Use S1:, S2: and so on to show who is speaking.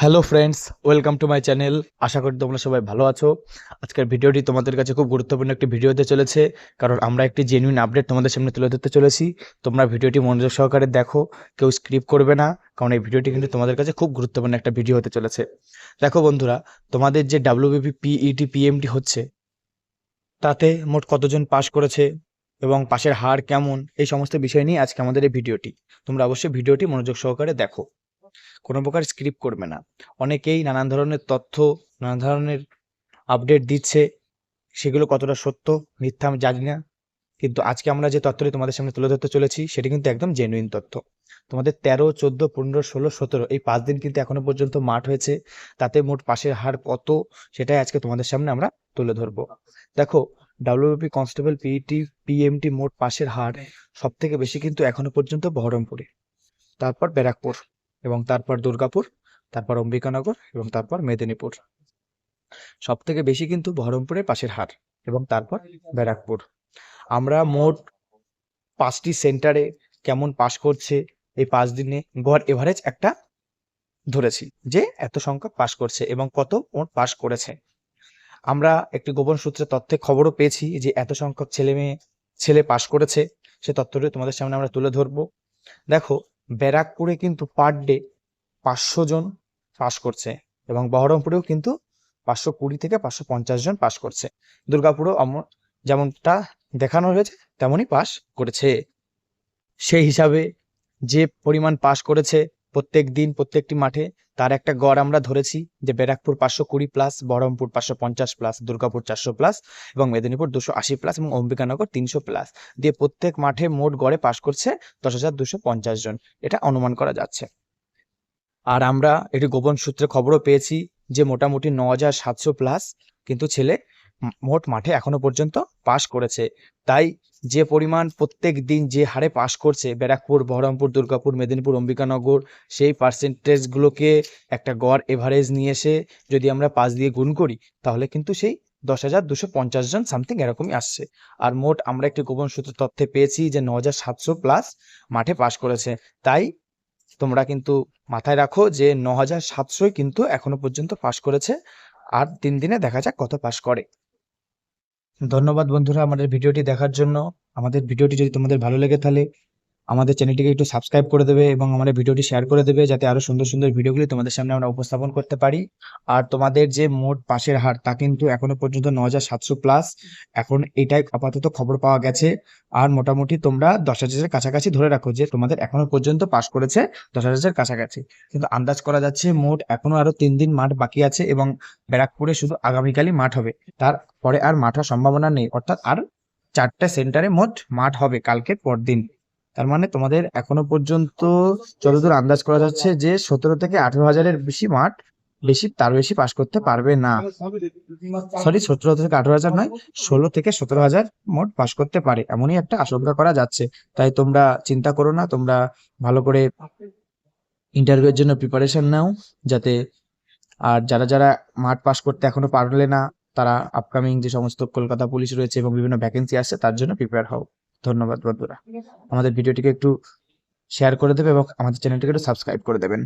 S1: Hello friends welcome to my channel আশা করি তোমরা সবাই ভালো আছো। আজকের ভিডিওটি তোমাদের কাছে খুব গুরুত্বপূর্ণ একটি ভিডিও হতে চলেছে, কারণ আমরা একটি জেনুইন আপডেট তোমাদের সামনে তুলে ধরতে চলেছি। তোমরা ভিডিওটি মনোযোগ সহকারে দেখো, কেউ স্ক্রিপ করবে না, কারণ এই ভিডিওটি কিন্তু তোমাদের কাছে খুব গুরুত্বপূর্ণ একটা ভিডিও হতে চলেছে। দেখো বন্ধুরা, তোমাদের যে ডাব্লিউবিপি পিইটি পিএমটি হচ্ছে, তাতে মোট কতজন পাশ করেছে এবং পাশের হার কেমন, এই সমস্ত বিষয় নিয়ে আজকে আমাদের এই ভিডিওটি তোমরা অবশ্যই ভিডিওটি মনোযোগ সহকারে দেখো। কোনো প্রকার স্ক্রিপ্ট করবে না। অনেকেই নানান ধরনের তথ্য নানান ধরনের আপডেট দিচ্ছে সেগুলো কতটা সত্য মিথ্যা আমি জানি না। কিন্তু আজকে আমরা যে তথ্যটি তোমাদের সামনে তুলে ধরতে চলেছি সেটি কিন্তু একদম জেনুইন তথ্য। তোমাদের তেরো চোদ্দ পনেরো ষোলো সতেরো এই পাঁচ দিন কিন্তু এখনও পর্যন্ত মাঠ হয়েছে। তাতে মোট পাশের হার কত সেটাই আজকে তোমাদের সামনে আমরা তুলে ধরবো। দেখো ডাব্লিউপি কনস্টেবল পিইটি পিএমটি মোট পাশের হার সব থেকে বেশি কিন্তু এখনও পর্যন্ত বহরমপুরে। তারপর ব্যারাকপুর। এবং তারপর দুর্গাপুর, তারপর অম্বিকানগর এবং তারপর মেদিনীপুর। সব থেকে বেশি কিন্তু বহরমপুরের পাশের হার এবং তারপর ব্যারাকপুর। আমরা মোট পাঁচটি সেন্টারে কেমন পাস করছে এই পাঁচ দিনে গড় এভারেজ একটা ধরেছি যে এত সংখ্যক পাস করছে এবং কত মোট পাস করেছে। আমরা একটি গোপন সূত্রে তথ্যে খবরও পেয়েছি যে এত সংখ্যক ছেলে মেয়ে, ছেলে পাস করেছে, সে তথ্যটি তোমাদের সামনে আমরা তুলে ধরবো। দেখো ব্যারাকপুরে কিন্তু পার ডে পাঁচশো জন পাস করছে এবং বহরমপুরেও কিন্তু পাঁচশো কুড়ি থেকে পাঁচশো পঞ্চাশ জন পাস করছে। দুর্গাপুরেও যেমনটা দেখানো হয়েছে, তেমনই পাস করেছে। সেই হিসাবে যে পরিমাণ পাস করেছে প্রত্যেক দিন প্রত্যেকটি মাঠে তার একটা গড় আমরা ধরেছি যে ব্যারাকপুর পাঁচশো কুড়ি প্লাস বহরমপুর পাঁচশো পঞ্চাশ প্লাস দুর্গাপুর চারশো প্লাস এবং মেদিনীপুর দুশো আশি প্লাস এবং অম্বিকানগর তিনশো প্লাস দিয়ে প্রত্যেক মাঠে মোট গড়ে পাস করছে দশ হাজার দুশো পঞ্চাশ জন। এটা অনুমান করা যাচ্ছে। আর আমরা একটি গোপন সূত্রে খবরও পেয়েছি যে মোটামুটি ন হাজার সাতশো প্লাস কিন্তু ছেলে মোট মাঠে এখনও পর্যন্ত পাশ করেছে। তাই যে পরিমাণ প্রত্যেক দিন যে হারে পাশ করছে, ব্যারাকপুর, বহরমপুর, দুর্গাপুর, মেদিনীপুর, অম্বিকানগর, সেই পার্সেন্টেজগুলোকে একটা গড় এভারেজ নিয়ে এসে যদি আমরা পাঁচ দিয়ে গুণ করি, তাহলে কিন্তু সেই দশ হাজার দুশো পঞ্চাশ জন সামথিং এরকমই আসছে। আর মোট আমরা একটি গোপন সূত্র তথ্যে পেয়েছি যে ন হাজার সাতশো প্লাস মাঠে পাশ করেছে। তাই তোমরা কিন্তু মাথায় রাখো যে ন হাজার সাতশোই কিন্তু এখনও পর্যন্ত পাশ করেছে। আর তিন দিনে দেখা যাক কত পাশ করে। ধন্যবাদ বন্ধুরা আমাদের ভিডিওটি দেখার জন্য। আমাদের ভিডিওটি যদি তোমাদের ভালো লেগে তাহলে আমাদের চ্যানেলটিকে একটু সাবস্ক্রাইব করে দেবে এবং আমাদের ভিডিওটি শেয়ার করে দেবে যাতে আরও সুন্দর সুন্দর ভিডিওগুলি তোমাদের সামনে আমরা উপস্থাপন করতে পারি। আর তোমাদের যে মোট পাশের হার তা কিন্তু এখনও পর্যন্ত ন হাজার সাতশো প্লাস এখন এটাই আপাতত খবর পাওয়া গেছে। আর মোটামুটি তোমরা দশ হাজারের কাছাকাছি ধরে রাখো যে তোমাদের এখনও পর্যন্ত পাশ করেছে দশ হাজারের কাছাকাছি। কিন্তু আন্দাজ করা যাচ্ছে মোট এখনও আরও তিন দিন মাঠ বাকি আছে এবং ব্যারাকপুরে শুধু আগামীকালই মাঠ হবে। তারপরে আর মাঠ হওয়ার সম্ভাবনা নেই। অর্থাৎ আর চারটে সেন্টারে মোট মাঠ হবে কালকে পরদিন। তার মানে তোমাদের এখনও পর্যন্ত যতদূর আন্দাজ করা যাচ্ছে যে সতেরো থেকে আঠেরো হাজারের বেশি মাঠ বেশি, তার বেশি পাশ করতে পারবে না। সরি সতেরো থেকে আঠেরো হাজার নয়, ষোলো থেকে সতেরো হাজার মোট পাশ করতে পারে, এমনই একটা আশঙ্কা করা যাচ্ছে। তাই তোমরা চিন্তা করো না, তোমরা ভালো করে ইন্টারভিউয়ের জন্য প্রিপারেশন নাও, যাতে আর যারা যারা মাঠ পাস করতে এখনও পারলে না, তারা আপকামিং যে সমস্ত কলকাতা পুলিশ রয়েছে এবং বিভিন্ন ভ্যাকেন্সি আসছে, তার জন্য প্রিপেয়ার হও। ধন্যবাদ বন্ধুরা। আমাদের ভিডিওটিকে একটু শেয়ার করে দেবে এবং আমাদের চ্যানেলটিকে একটু সাবস্ক্রাইব করে দেবেন।